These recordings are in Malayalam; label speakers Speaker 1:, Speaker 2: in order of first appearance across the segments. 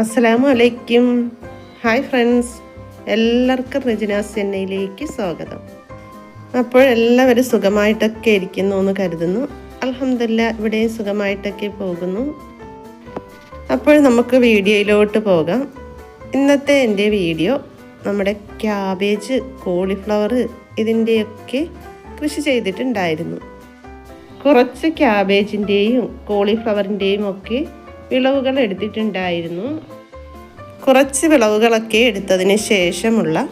Speaker 1: അസ്സലാമു അലൈക്കും ഹായ് ഫ്രണ്ട്സ്. എല്ലാവർക്കും റെജിനാസ് ചെന്നൈയിലേക്ക് സ്വാഗതം. അപ്പോൾ എല്ലാവരും സുഖമായിട്ടൊക്കെ ഇരിക്കുന്നു എന്ന് കരുതുന്നു. അലഹമില്ല ഇവിടെയും സുഖമായിട്ടൊക്കെ പോകുന്നു. അപ്പോൾ നമുക്ക് വീഡിയോയിലോട്ട് പോകാം. ഇന്നത്തെ എന്റെ വീഡിയോ നമ്മുടെ ക്യാബേജ് കോളിഫ്ലവർ ഇതിന്റെയൊക്കെ കൃഷി ചെയ്തിട്ടുണ്ടായിരുന്നു. കുറച്ച് ക്യാബേജിന്റെയും കോളിഫ്ലവറിന്റെയും ഒക്കെ വിളവുകൾ എടുത്തിട്ടുണ്ടായിരുന്നു. കുറച്ച് വിളവുകളൊക്കെ എടുത്തതിന് ശേഷമുള്ള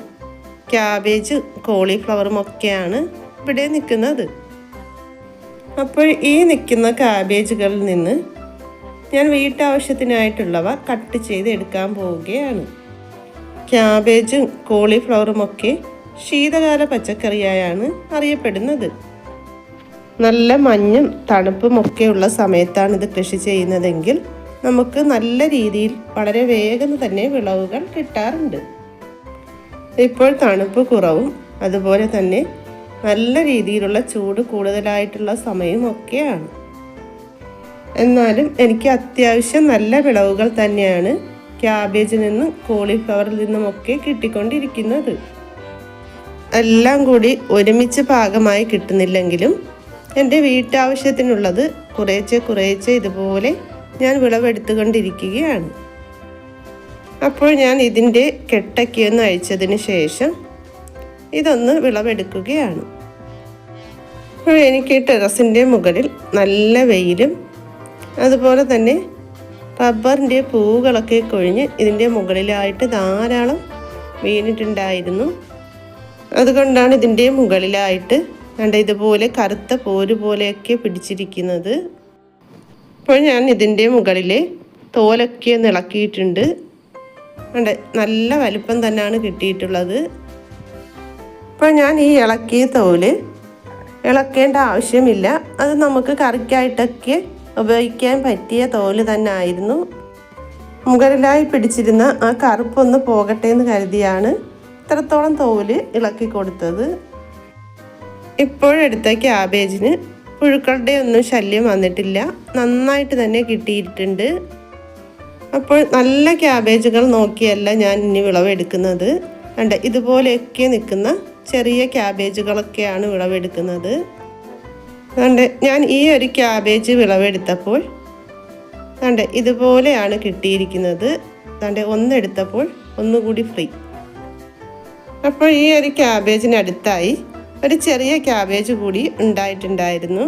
Speaker 1: ക്യാബേജ് കോളിഫ്ലവറും ഒക്കെയാണ് ഇവിടെ നിൽക്കുന്നത്. അപ്പോൾ ഈ നിൽക്കുന്ന ക്യാബേജുകളിൽ നിന്ന് ഞാൻ വീട്ടാവശ്യത്തിനായിട്ടുള്ളവ കട്ട് ചെയ്ത് എടുക്കാൻ പോവുകയാണ്. ക്യാബേജും കോളിഫ്ലവറും ഒക്കെ ശീതകാല പച്ചക്കറിയായാണ് അറിയപ്പെടുന്നത്. നല്ല മഞ്ഞും തണുപ്പും ഒക്കെയുള്ള സമയത്താണ് ഇത് കൃഷി ചെയ്യുന്നതെങ്കിൽ നമുക്ക് നല്ല രീതിയിൽ വളരെ വേഗം തന്നെ വിളവുകൾ കിട്ടാറുണ്ട്. ഇപ്പോൾ തണുപ്പ് കുറവും അതുപോലെ തന്നെ നല്ല രീതിയിലുള്ള ചൂട് കൂടുതലായിട്ടുള്ള സമയവും ഒക്കെയാണ്. എന്നാലും എനിക്ക് അത്യാവശ്യം നല്ല വിളവുകൾ തന്നെയാണ് ക്യാബേജിൽ നിന്നും കോളിഫ്ലവറിൽ നിന്നുമൊക്കെ കിട്ടിക്കൊണ്ടിരിക്കുന്നത്. എല്ലാം കൂടി ഒരുമിച്ച് ഭാഗമായി കിട്ടുന്നില്ലെങ്കിലും എന്റെ വീട്ടാവശ്യത്തിനുള്ളത് കുറേച്ചെ കുറേച്ചെ ഇതുപോലെ ഞാൻ വിളവെടുത്തുകൊണ്ടിരിക്കുകയാണ്. അപ്പോൾ ഞാൻ ഇതിന്റെ കെട്ടക്കിയൊന്ന് അഴിച്ചതിന് ശേഷം ഇതൊന്ന് വിളവെടുക്കുകയാണ്. അപ്പോൾ എനിക്ക് ടെറസിന്റെ മുകളിൽ നല്ല വെയിലും അതുപോലെ തന്നെ റബ്ബറിന്റെ പൂവുകളൊക്കെ കൊഴിഞ്ഞ് ഇതിന്റെ മുകളിലായിട്ട് ധാരാളം വീണിട്ടുണ്ടായിരുന്നു. അതുകൊണ്ടാണ് ഇതിന്റെ മുകളിലായിട്ട് കണ്ട ഇതുപോലെ കറുത്ത പോര് പോലെയൊക്കെ പിടിച്ചിരിക്കുന്നത്. അപ്പോൾ ഞാൻ ഇതിന്റെ മുകളിൽ തോലൊക്കെ ഇളക്കിയിട്ടുണ്ട് കണ്ട? നല്ല വലുപ്പം തന്നെയാണ് കിട്ടിയിട്ടുള്ളത്. അപ്പോൾ ഞാൻ ഈ ഇളക്കിയ തോൽ ഇളക്കേണ്ട ആവശ്യമില്ല. അത് നമുക്ക് കറിക്കായിട്ടൊക്കെ ഉപയോഗിക്കാൻ പറ്റിയ തോൽ തന്നെ ആയിരുന്നു. മുകളിലായി പിടിച്ചിരുന്ന ആ കറുപ്പൊന്ന് പോകട്ടെ എന്ന് കരുതിയാണ് ഇത്രത്തോളം തോൽ ഇളക്കി കൊടുത്തത്. ഇപ്പോഴെടുത്ത ക്യാബേജിന് പുഴുക്കളുടെ ഒന്നും ശല്യം വന്നിട്ടില്ല. നന്നായിട്ട് തന്നെ കിട്ടിയിട്ടുണ്ട്. അപ്പോൾ നല്ല ക്യാബേജുകൾ നോക്കിയല്ല ഞാൻ ഇനി വിളവെടുക്കുന്നത്. കണ്ട ഇതുപോലെയൊക്കെ നിൽക്കുന്ന ചെറിയ ക്യാബേജുകളൊക്കെയാണ് വിളവെടുക്കുന്നത്. കണ്ട് ഞാൻ ഈ ഒരു ക്യാബേജ് വിളവെടുത്തപ്പോൾ കണ്ട ഇതുപോലെയാണ് കിട്ടിയിരിക്കുന്നത്. കണ്ട ഒന്നെടുത്തപ്പോൾ ഒന്നുകൂടി ഫ്രീ. അപ്പോൾ ഈ ഒരു ക്യാബേജിനടുത്തായി ഒരു ചെറിയ ക്യാബേജ് കൂടി ഉണ്ടായിട്ടുണ്ടായിരുന്നു.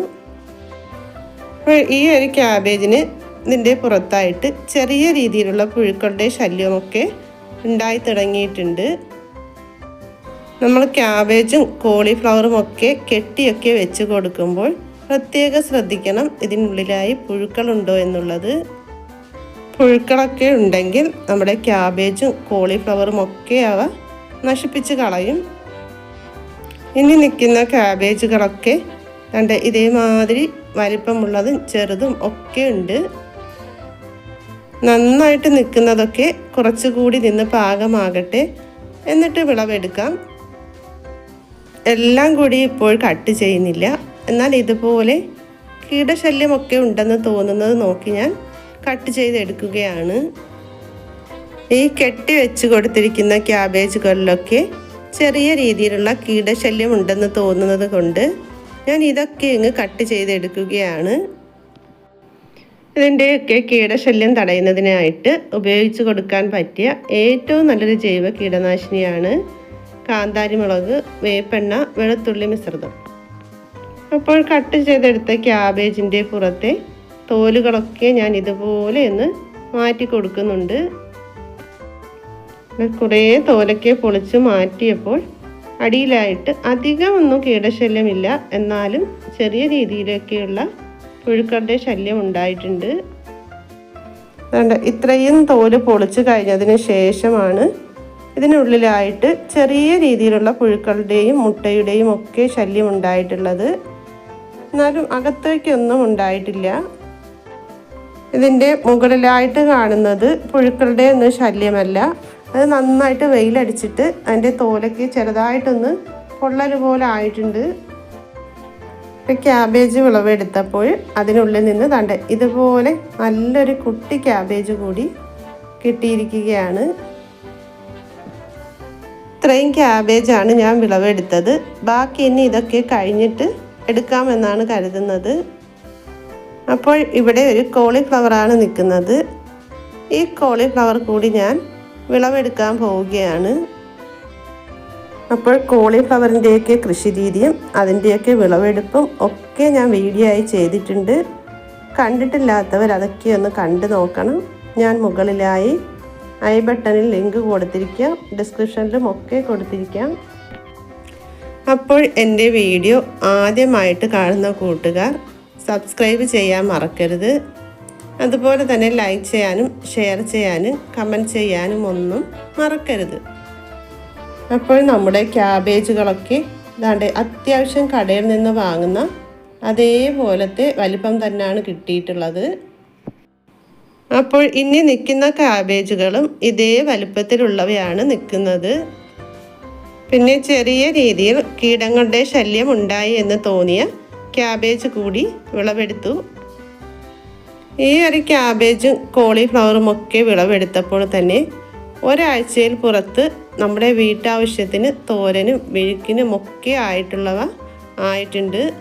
Speaker 1: ഈ ഒരു ക്യാബേജിന് ഇതിന്റെ പുറത്തായിട്ട് ചെറിയ രീതിയിലുള്ള പുഴുക്കളുടെ ശല്യമൊക്കെ ഉണ്ടായി തുടങ്ങിയിട്ടുണ്ട്. നമ്മൾ ക്യാബേജും കോളിഫ്ലവറും ഒക്കെ കെട്ടിയൊക്കെ വെച്ച് കൊടുക്കുമ്പോൾ പ്രത്യേകം ശ്രദ്ധിക്കണം ഇതിനുള്ളിലായി പുഴുക്കളുണ്ടോ എന്നുള്ളത്. പുഴുക്കളൊക്കെ ഉണ്ടെങ്കിൽ നമ്മുടെ ക്യാബേജും കോളിഫ്ലവറും ഒക്കെ അവ നശിപ്പിച്ച് കളയും. ഇനി നിൽക്കുന്ന ക്യാബേജുകളൊക്കെ കണ്ട് ഇതേമാതിരി വലിപ്പമുള്ളതും ചെറുതും ഒക്കെ ഉണ്ട്. നന്നായിട്ട് നിൽക്കുന്നതൊക്കെ കുറച്ചുകൂടി നിന്ന് പാകമാകട്ടെ. എന്നിട്ട് വിളവെടുക്കാം. എല്ലാം കൂടി ഇപ്പോൾ കട്ട് ചെയ്യുന്നില്ല. എന്നാൽ ഇതുപോലെ കീടശല്യമൊക്കെ ഉണ്ടെന്ന് തോന്നുന്നത് നോക്കി ഞാൻ കട്ട് ചെയ്തെടുക്കുകയാണ്. ഈ കെട്ടി വെച്ച് കൊടുത്തിരിക്കുന്ന ക്യാബേജുകളിലൊക്കെ ചെറിയ രീതിയിലുള്ള കീടശല്യം ഉണ്ടെന്ന് തോന്നുന്നത് കൊണ്ട് ഞാൻ ഇതൊക്കെ ഇങ്ങ് കട്ട് ചെയ്തെടുക്കുകയാണ്. ഇതിന്റെയൊക്കെ കീടശല്യം തടയുന്നതിനായിട്ട് ഉപയോഗിച്ച് കൊടുക്കാൻ പറ്റിയ ഏറ്റവും നല്ലൊരു ജൈവ കീടനാശിനിയാണ് കാന്താരിമുളക് വേപ്പെണ്ണ വെളുത്തുള്ളി മിശ്രിതം. അപ്പോൾ കട്ട് ചെയ്തെടുത്ത ക്യാബേജിന്റെ പുറത്തെ തോലുകളൊക്കെ ഞാൻ ഇതുപോലെ ഒന്ന് മാറ്റി കൊടുക്കുന്നുണ്ട്. കുറേ തോലൊക്കെ പൊളിച്ച് മാറ്റിയപ്പോൾ അടിയിലായിട്ട് അധികമൊന്നും കീടശല്യമില്ല. എന്നാലും ചെറിയ രീതിയിലൊക്കെയുള്ള പുഴുക്കളുടെ ശല്യം ഉണ്ടായിട്ടുണ്ട്. ഇത്രയും തോൽ പൊളിച്ച് കഴിഞ്ഞതിന് ശേഷമാണ് ഇതിനുള്ളിലായിട്ട് ചെറിയ രീതിയിലുള്ള പുഴുക്കളുടെയും മുട്ടയുടെയും ഒക്കെ ശല്യം ഉണ്ടായിട്ടുള്ളത്. എന്നാലും അകത്തേക്കൊന്നും ഉണ്ടായിട്ടില്ല. ഇതിന്റെ മുകളിലായിട്ട് കാണുന്നത് പുഴുക്കളുടെ ഒന്നും ശല്യമല്ല. അത് നന്നായിട്ട് വെയിലടിച്ചിട്ട് അതിന്റെ തോലൊക്കെ ചെറുതായിട്ടൊന്ന് പൊള്ളൽ പോലെ ആയിട്ടുണ്ട് ക്യാബേജ് വിളവെടുത്തപ്പോൾ അതിനുള്ളിൽ നിന്ന് തണ്ട് ഇതുപോലെ നല്ലൊരു കുട്ടി ക്യാബേജ് കൂടി കിട്ടിയിരിക്കുകയാണ്. ഇത്രയും ക്യാബേജാണ് ഞാൻ വിളവെടുത്തത് ബാക്കി ഇനി ഇതൊക്കെ കഴിഞ്ഞിട്ട് എടുക്കാമെന്നാണ് കരുതുന്നത്. അപ്പോൾ ഇവിടെ ഒരു കോളിഫ്ലവറാണ് നിൽക്കുന്നത്. ഈ കോളിഫ്ലവർ കൂടി ഞാൻ വിളവെടുക്കാൻ പോവുകയാണ്. അപ്പോൾ കോളിഫ്ലവറിന്റെയൊക്കെ കൃഷി രീതിയും അതിന്റെയൊക്കെ വിളവെടുപ്പും ഒക്കെ ഞാൻ വീഡിയോ ആയി ചെയ്തിട്ടുണ്ട്. കണ്ടിട്ടില്ലാത്തവർ അതൊക്കെ ഒന്ന് കണ്ടു നോക്കണം. ഞാൻ മുകളിലായി ഐ ബട്ടണിൽ ലിങ്ക് കൊടുത്തിരിക്കാം. ഡിസ്ക്രിപ്ഷനിലും ഒക്കെ കൊടുത്തിരിക്കാം. അപ്പോൾ എന്റെ വീഡിയോ ആദ്യമായിട്ട് കാണുന്ന കൂട്ടുകാർ സബ്സ്ക്രൈബ് ചെയ്യാൻ മറക്കരുത്. അതുപോലെ തന്നെ ലൈക്ക് ചെയ്യാനും ഷെയർ ചെയ്യാനും കമന്റ് ചെയ്യാനും ഒന്നും മറക്കരുത്. അപ്പോൾ നമ്മുടെ ക്യാബേജുകളൊക്കെ ഇതാണ്ട് അത്യാവശ്യം കടയിൽ നിന്ന് വാങ്ങുന്ന അതേപോലത്തെ വലിപ്പം തന്നെയാണ് കിട്ടിയിട്ടുള്ളത്. അപ്പോൾ ഇനി നിൽക്കുന്ന കാബേജുകളും ഇതേ വലുപ്പത്തിലുള്ളവയാണ് നിൽക്കുന്നത്. പിന്നെ ചെറിയ രീതിയിൽ കീടങ്ങളുടെ ശല്യം ഉണ്ടായി എന്ന് തോന്നിയ ക്യാബേജ് കൂടി വിളവെടുത്തു. ഈ ഒരു ക്യാബേജും കോളിഫ്ലവറും ഒക്കെ വിളവെടുത്തപ്പോൾ തന്നെ ഒരാഴ്ചയിൽ പുറത്ത് നമ്മുടെ വീട്ടാവശ്യത്തിന് തോരനും വിഴുക്കിനും ഒക്കെ ആയിട്ടുള്ളവ ആയിട്ടുണ്ട്.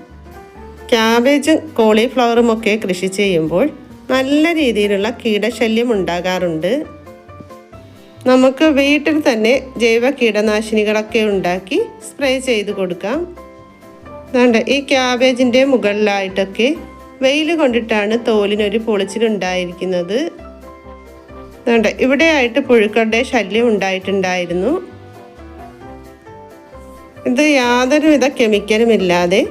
Speaker 1: ക്യാബേജും കോളിഫ്ലവറും ഒക്കെ കൃഷി ചെയ്യുമ്പോൾ നല്ല രീതിയിലുള്ള കീടശല്യം ഉണ്ടാകാറുണ്ട്. നമുക്ക് വീട്ടിൽ തന്നെ ജൈവ കീടനാശിനികളൊക്കെ ഉണ്ടാക്കി സ്പ്രേ ചെയ്ത് കൊടുക്കാം. ഈ ക്യാബേജിന്റെ മുകളിലായിട്ടൊക്കെ വെയിൽ കൊണ്ടിട്ടാണ് തോലിനൊരു പൊളിച്ചിലുണ്ടായിരിക്കുന്നത് അതുകൊണ്ട് ഇവിടെയായിട്ട് പുഴുക്കളുടെ ശല്യം ഉണ്ടായിട്ടുണ്ടായിരുന്നു. ഇത് യാതൊരുവിധ കെമിക്കലും ഇല്ലാതെ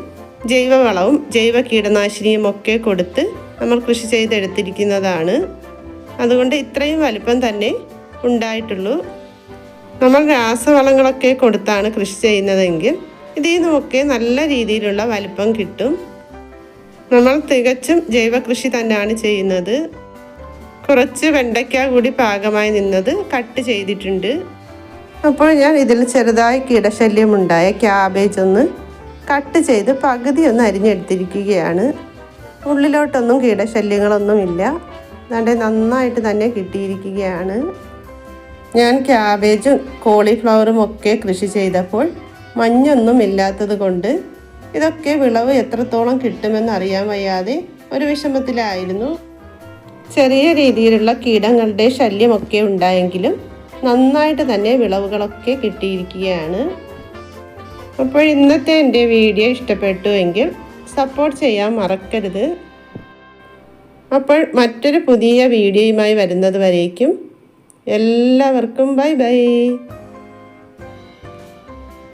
Speaker 1: ജൈവവളവും ജൈവ കീടനാശിനിയും ഒക്കെ കൊടുത്ത് നമ്മൾ കൃഷി ചെയ്തെടുത്തിരിക്കുന്നതാണ്. അതുകൊണ്ട് ഇത്രയും വലിപ്പം തന്നെ ഉണ്ടായിട്ടുള്ളൂ. നമ്മൾ രാസവളങ്ങളൊക്കെ കൊടുത്താണ് കൃഷി ചെയ്യുന്നതെങ്കിൽ ഇതിൽ നിന്നൊക്കെ നല്ല രീതിയിലുള്ള വലിപ്പം കിട്ടും. നമ്മൾ തികച്ചും ജൈവ കൃഷി തന്നെയാണ് ചെയ്യുന്നത്. കുറച്ച് വെണ്ടയ്ക്ക കൂടി പാകമായി നിന്നത് കട്ട് ചെയ്തിട്ടുണ്ട്. അപ്പോൾ ഞാൻ ഇതിൽ ചെറുതായി കീടശല്യം ഉണ്ടായ ക്യാബേജ് ഒന്ന് കട്ട് ചെയ്ത് പകുതി ഒന്ന് അരിഞ്ഞെടുത്തിരിക്കുകയാണ്. ഉള്ളിലോട്ടൊന്നും കീടശല്യങ്ങളൊന്നുമില്ല അതുകൊണ്ട് നന്നായിട്ട് തന്നെ കിട്ടിയിരിക്കുകയാണ്. ഞാൻ ക്യാബേജും കോളിഫ്ലവറും ഒക്കെ കൃഷി ചെയ്തപ്പോൾ മഞ്ഞൊന്നും ഇല്ലാത്തത് കൊണ്ട് ഇതൊക്കെ വിളവ് എത്രത്തോളം കിട്ടുമെന്ന് അറിയാൻ വയ്യാതെ ഒരു വിഷമത്തിലായിരുന്നു. ചെറിയ രീതിയിലുള്ള കീടങ്ങളുടെ ശല്യമൊക്കെ ഉണ്ടായെങ്കിലും നന്നായിട്ട് തന്നെ വിളവുകളൊക്കെ കിട്ടിയിരിക്കുകയാണ്. അപ്പോൾ ഇന്നത്തെ എന്റെ വീഡിയോ ഇഷ്ടപ്പെട്ടു എങ്കിൽ സപ്പോർട്ട് ചെയ്യാൻ മറക്കരുത്. അപ്പോൾ മറ്റൊരു പുതിയ വീഡിയോയുമായി വരുന്നത് വരേക്കും. എല്ലാവർക്കും ബൈ ബൈ.